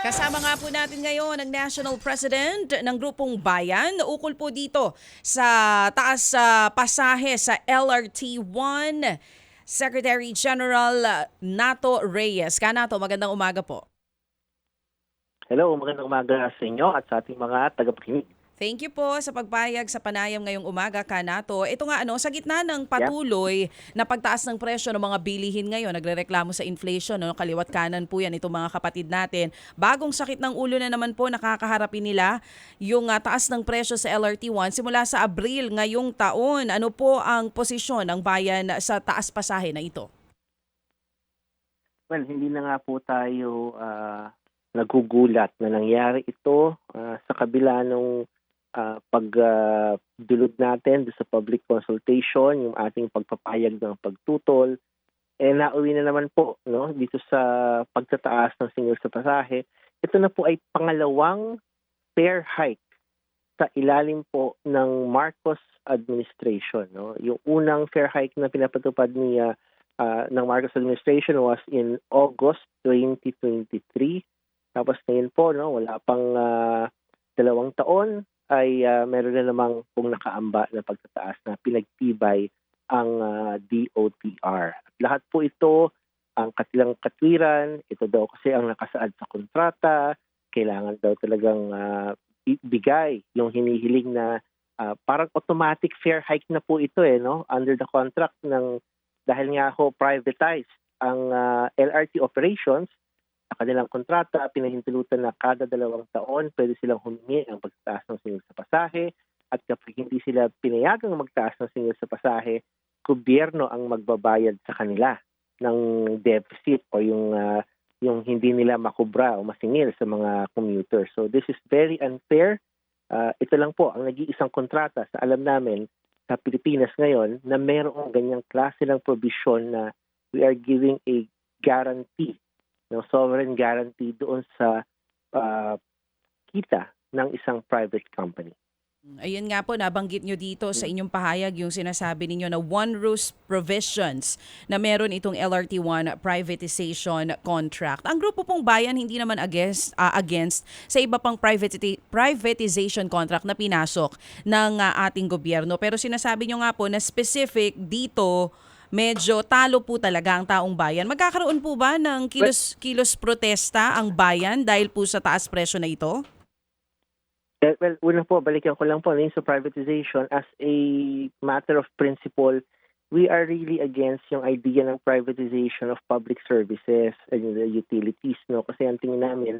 Kasama nga po natin ngayon ang National President ng Grupong Bayan. Ukol po dito sa taas sa pasahe sa LRT-1, Secretary General Nato Reyes. Kanato, magandang umaga po. Hello, magandang umaga sa inyo at sa ating mga tagapakinig. Thank you po sa pagpayag sa panayam ngayong umaga, Kanato. Ito nga ano, sa gitna ng patuloy na pagtaas ng presyo ng mga bilihin ngayon, nagrereklamo sa inflation, no? kaliwat kanan po yan itong mga kapatid natin. Bagong sakit ng ulo na naman po nakakaharapin nila yung ah, taas ng presyo sa LRT1 simula sa Abril ngayong taon. Ano po ang posisyon ng bayan sa taas pasahe na ito? Well, hindi na nga po tayo ah, nagugulat na nangyari ito ah, sa kabila nung ah, pagdulog natin doon sa public consultation, yung ating pagpapayag ng pagtutol. Eh, nauwi na naman po no, dito sa pagtataas ng singil sa pasahe. Ito na po ay pangalawang fair hike sa ilalim po ng Marcos administration. No? Yung unang fair hike na pinapatupad ni ah, uh, ng Marcos administration was in August 2023. Tapos ngayon po, no, wala pang ah, dalawang taon ay ah, meron na namang pong nakaamba na pagtataas na pinagtibay ang ah, DOTR. At lahat po ito, ang katilang katwiran, ito daw kasi ang nakasaad sa kontrata, kailangan daw talagang ah, i- bigay yung hinihiling na ah, parang automatic fair hike na po ito eh, no? Under the contract ng dahil nga ho privatized ang ah, LRT operations kanilang kontrata, pinahintulutan na kada dalawang taon pwede silang humingi ang pagtaas ng singil sa pasahe at kapag hindi sila pinayagang magtaas ng singil sa pasahe, gobyerno ang magbabayad sa kanila ng deficit o yung ah, yung hindi nila makubra o masingil sa mga commuters. So this is very unfair. Ah, ito lang po ang nag-iisang kontrata sa alam namin sa Pilipinas ngayon na mayroong ganyang klase ng provision na we are giving a guarantee, no, sovereign guarantee doon sa ah, kita ng isang private company. Ayun nga po, nabanggit nyo dito sa inyong pahayag yung sinasabi ninyo na one ruse provisions na meron itong LRT1 privatization contract. Ang grupo pong bayan hindi naman against, ah, against sa iba pang privati- privatization contract na pinasok ng ah, ating gobyerno. Pero sinasabi nyo nga po na specific dito, medyo talo po talaga ang taong bayan. Magkakaroon po ba ng kilos, kilos protesta ang bayan dahil po sa taas presyo na ito? Eh, Well, una po, balikan ko lang po yung sa privatization as a matter of principle, we are really against yung idea ng privatization of public services and the utilities, no? Kasi ang tingin namin,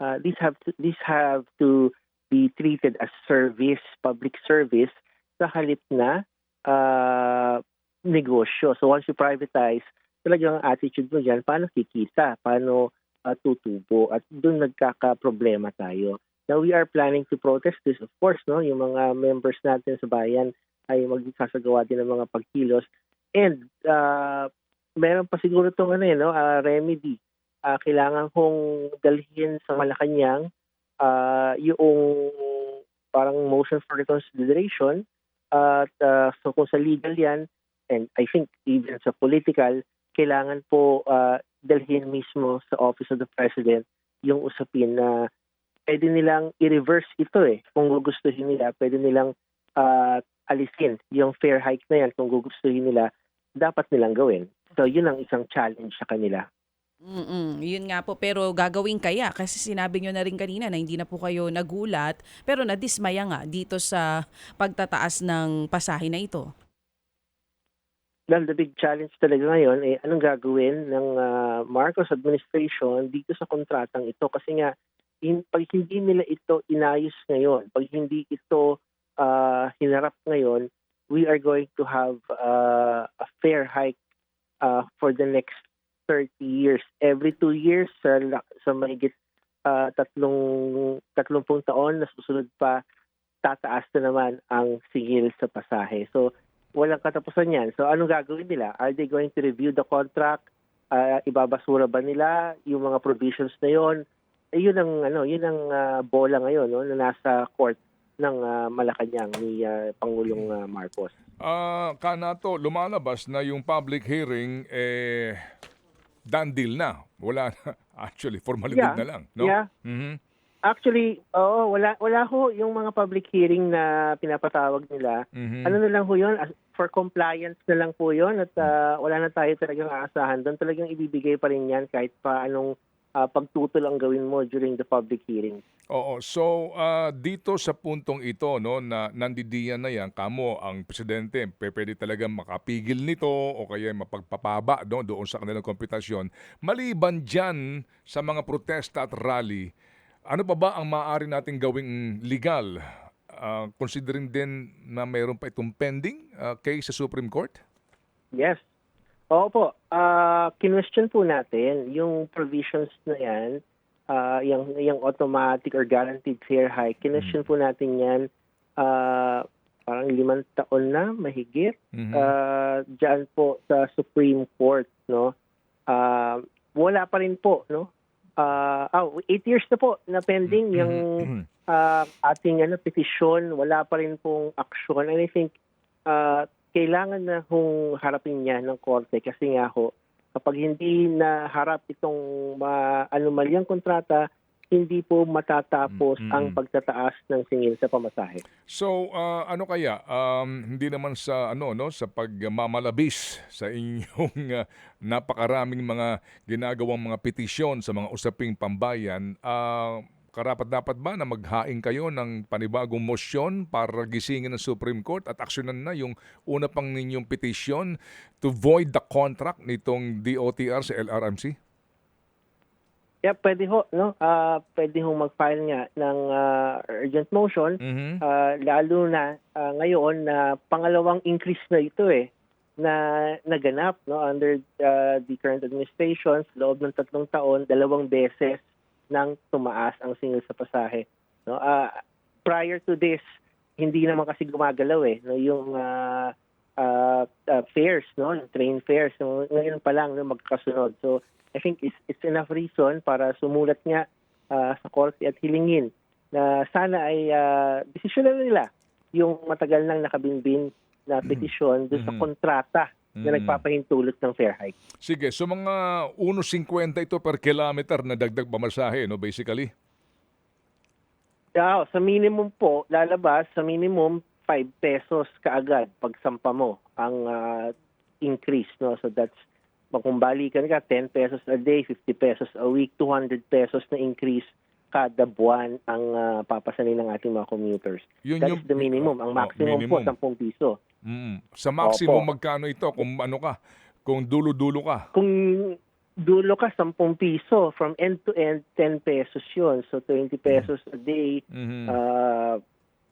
uh, these have to, these have to be treated as service, public service, sa halip na uh, negosyo. So once you privatize, talagang ang attitude mo dyan, paano kikita, paano uh, tutubo, at doon nagkaka-problema tayo. Now, we are planning to protest this, of course, no? Yung mga members natin sa bayan ay magsasagawa din ng mga pagkilos. And uh, meron pa siguro itong ano, eh, no? uh, remedy. Uh, kailangan kong dalhin sa Malacanang uh, yung parang motion for reconsideration at uh, so kung sa legal yan and I think even sa political kailangan po uh, dalhin mismo sa Office of the President yung usapin na pwede nilang i-reverse ito eh. Kung gugustuhin nila, pwede nilang ah, alisin yung fair hike na yan. Kung gugustuhin nila, dapat nilang gawin. So, yun ang isang challenge sa kanila. Mm yun nga po. Pero gagawin kaya? Kasi sinabi nyo na rin kanina na hindi na po kayo nagulat, pero nadismaya nga dito sa pagtataas ng pasahe na ito. Well, the big challenge talaga ngayon eh anong gagawin ng ah, Marcos administration dito sa kontratang ito kasi nga in, pag hindi nila ito inayos ngayon, pag hindi ito ah, hinarap ngayon, we are going to have ah, a fair hike ah, for the next 30 years. Every two years sa sa mahigit ah, tatlong tatlumpung taon na susunod pa tataas na naman ang singil sa pasahe. So walang katapusan yan. So anong gagawin nila? Are they going to review the contract? Ah, ibabasura ba nila yung mga provisions na yon? Eh, yun ang ano, yun ang ah, bola ngayon no na nasa court ng ah, Malacanang ni ah, Pangulong ah, Marcos. Ah, kanato, lumalabas na yung public hearing eh done deal na. Wala na. Actually, formalidad Yeah. na lang, no? Yeah. Mhm. Actually, oo, wala wala ho yung mga public hearing na pinapatawag nila. Mhm. Ano na lang ho yun, as- for compliance na lang po yun at ah, wala na tayo talagang aasahan. Doon talagang ibibigay pa rin yan kahit pa anong ah, pagtutol ang gawin mo during the public hearing. Oo. So, ah, dito sa puntong ito, no, na nandidiyan na yan, kamo, ang presidente, pwede talaga makapigil nito o kaya mapagpapaba no, doon sa kanilang kompetasyon. Maliban dyan sa mga protesta at rally, ano pa ba ang maaari nating gawing legal? Ah, considering din na mayroon pa itong pending ah, case sa Supreme Court? Yes. Oo po. Ah, kinwestiyon po natin yung provisions na yan, ah, yung, yung automatic or guaranteed fair hike. Kinwestiyon po natin yan ah, parang limang taon na, mahigit. Mhm. Ah, diyan po sa Supreme Court, no? Ah, wala pa rin po, no? Ah, oh, eight years na po na pending yung Mhm. ah, ating ano, petition, wala pa rin pong action. And I think ah, kailangan na hong harapin niya ng korte kasi nga ho, kapag hindi na harap itong uh, anomalyang kontrata, hindi po matatapos Mm, mm, ang pagtataas ng singil sa pamasahe. So, ah, ano kaya? Um, hindi naman sa ano no sa pagmamalabis sa inyong ah, napakaraming mga ginagawang mga petisyon sa mga usaping pambayan, ah, karapat dapat ba na maghain kayo ng panibagong motion para gisingin ng Supreme Court at aksyonan na yung una pang ninyong petisyon to void the contract nitong DOTR sa LRMC? Yeah, pwede ho, no? Ah, pwede ho mag-file nga ng ah, urgent motion Mhm. Ah, lalo na ah, ngayon na pangalawang increase na ito eh na naganap no under ah, the current administration sa loob ng tatlong taon dalawang beses nang tumaas ang singil sa pasahe no Ah, prior to this hindi naman kasi gumagalaw eh no yung ah, ah, ah, fares no yung train fares so, ngayon pa lang no magkasunod so I think it's, it's enough reason para sumulat nga ah, sa korte at hilingin na sana ay uh, desisyonan nila yung matagal nang nakabinbin na petisyon doon sa Mhm. kontrata na Mhm. nagpapahintulot ng fair hike. Sige, so mga 1.50 ito per kilometer na dagdag pamasahe, no, basically. Yeah, sa minimum po, lalabas sa minimum 5 pesos kaagad pag sampa mo ang ah, increase. No? So that's, kung balikan ka, 10 pesos a day, 50 pesos a week, 200 pesos na increase kada buwan ang ah, papasanin ng ating mga commuters. Yun That yung- the minimum. Ang Oh, maximum po, minimum. 10 piso. Mm. Sa maximum Opo. magkano ito kung ano ka? Kung dulo-dulo ka. kung dulo ka 10 piso from end to end 10 pesos yun so 20 pesos a day Mhm. uh,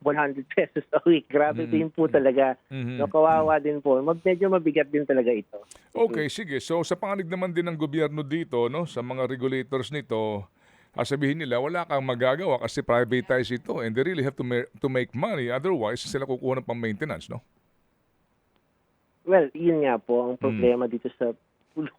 100 pesos a week grabe Mm. din po talaga Mhm. no kawawa din po Mag, medyo mabigat din talaga ito Okay, sige. So sa panganig naman din ng gobyerno dito, no, sa mga regulators nito, ah, sabihin nila wala kang magagawa kasi privatize ito and they really have to ma- to make money otherwise sila kukuha ng pang maintenance, no? well yun nga po ang problema dito sa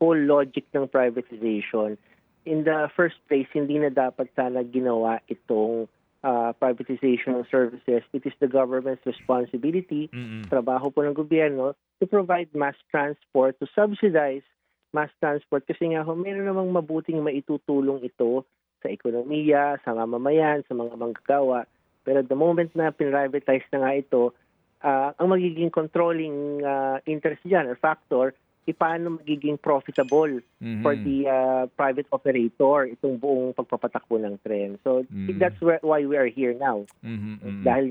whole logic ng privatization in the first place hindi na dapat sana ginawa itong uh, privatization of services it is the government's responsibility Mhm. trabaho po ng gobyerno to provide mass transport, to subsidize mass transport kasi nga ho, meron namang mabuting maitutulong ito sa ekonomiya, sa mamamayan, sa mga manggagawa. Pero the moment na pinrivatize na nga ito, ah, ang magiging controlling ah, interest dyan or factor, paano magiging profitable Mhm. for the ah, private operator itong buong pagpapatakbo ng tren. So I think Mhm. that's where, why we are here now. Mhm, mhm. Dahil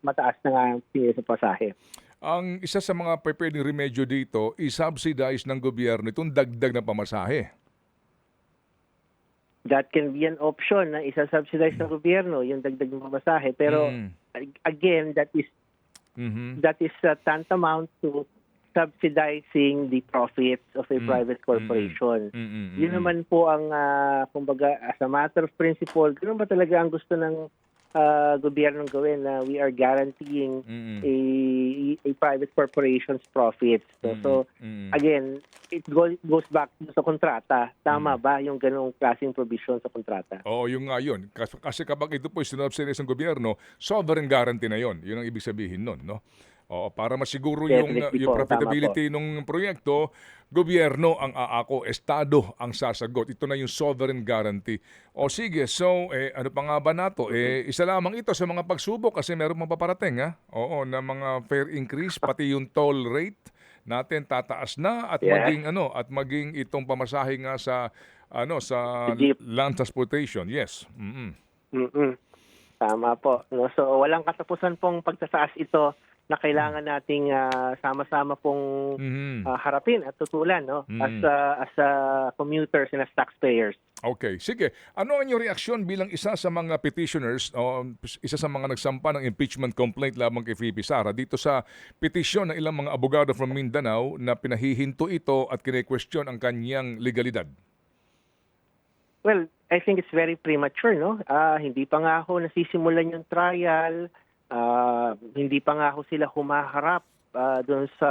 mataas na nga ang sa pasahe. Ang isa sa mga pwedeng remedyo dito, i-subsidize ng gobyerno itong dagdag na pamasahe. that can be an option na isa-subsidize ng gobyerno yung dagdag ng pamasahe. Pero Mm. ag- again, that is Mhm. that is uh, tantamount to subsidizing the profits of a Mm. private corporation. Mhm, Yun mhm. naman po ang, ah, kumbaga, as a matter of principle, ganun ba talaga ang gusto ng ah, gobyernong gawin na we are guaranteeing Mhm. a, a private corporation's profits. So, Mhm, so again, it go- goes back sa kontrata. Tama Mm. ba yung ganong klaseng provision sa kontrata? Oo, yung nga yun. Kasi, kasi kapag ito po sinubsidize ng gobyerno, sovereign guarantee na yon. Yun ang ibig sabihin nun, no? Oo, para masiguro yung, Definitely yung po, profitability ng proyekto, gobyerno ang aako, estado ang sasagot. Ito na yung sovereign guarantee. O sige, so eh, ano pa nga ba nato? Eh, isa lamang ito sa mga pagsubok kasi meron mga paparating ha. Oo, na mga fare increase, pati yung toll rate natin tataas na at Yes. maging ano at maging itong pamasahe nga sa ano sa jeep. land transportation. Yes. Mm-mm. mm Tama po. No? So walang katapusan pong pagtataas ito na kailangan nating ah, sama-sama pong Mhm. ah, harapin at tutulan no Mm. as a, as a commuters and as taxpayers. Okay, sige. Ano ang inyong reaksyon bilang isa sa mga petitioners o isa sa mga nagsampa ng impeachment complaint lamang kay Phoebe Sara dito sa petisyon ng ilang mga abogado from Mindanao na pinahihinto ito at kine-question ang kanyang legalidad? Well, I think it's very premature, no? Ah, hindi pa nga ako nasisimulan yung trial. Ah, hindi pa nga ako sila humaharap ah, doon sa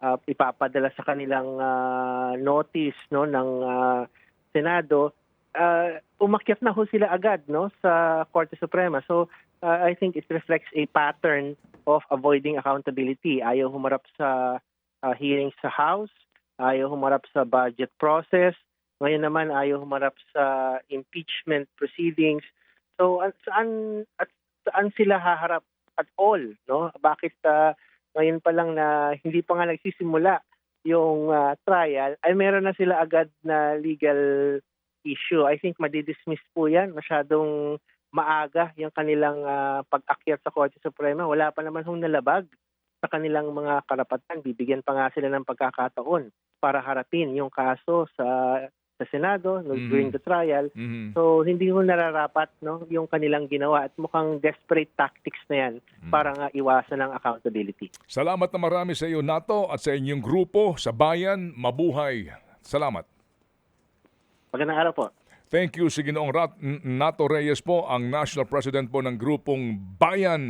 ah, ipapadala sa kanilang ah, notice no ng ah, Senado. Ah, umakyat na ho sila agad no sa Korte Suprema. So ah, I think it reflects a pattern of avoiding accountability. Ayaw humarap sa ah, hearings sa House, ayaw humarap sa budget process, ngayon naman ayaw humarap sa impeachment proceedings. So at saan at saan sila haharap at all, no? Bakit ah, ngayon pa lang na hindi pa nga nagsisimula yung ah, trial ay meron na sila agad na legal issue. I think madidismiss po 'yan, masyadong maaga yung kanilang ah, pag-akyat sa Korte Suprema. Wala pa naman hong nalabag sa kanilang mga karapatan. Bibigyan pa nga sila ng pagkakataon para harapin yung kaso sa sa Senado no, Mhm. during the trial. Mhm. So hindi mo nararapat no yung kanilang ginawa at mukhang desperate tactics na yan para nga iwasan ang accountability. Salamat na marami sa iyo, Nato, at sa inyong grupo, sa bayan, mabuhay. Salamat. Magandang araw po. Thank you si Ginoong Rat- Nato Reyes po, ang National President po ng grupong Bayan.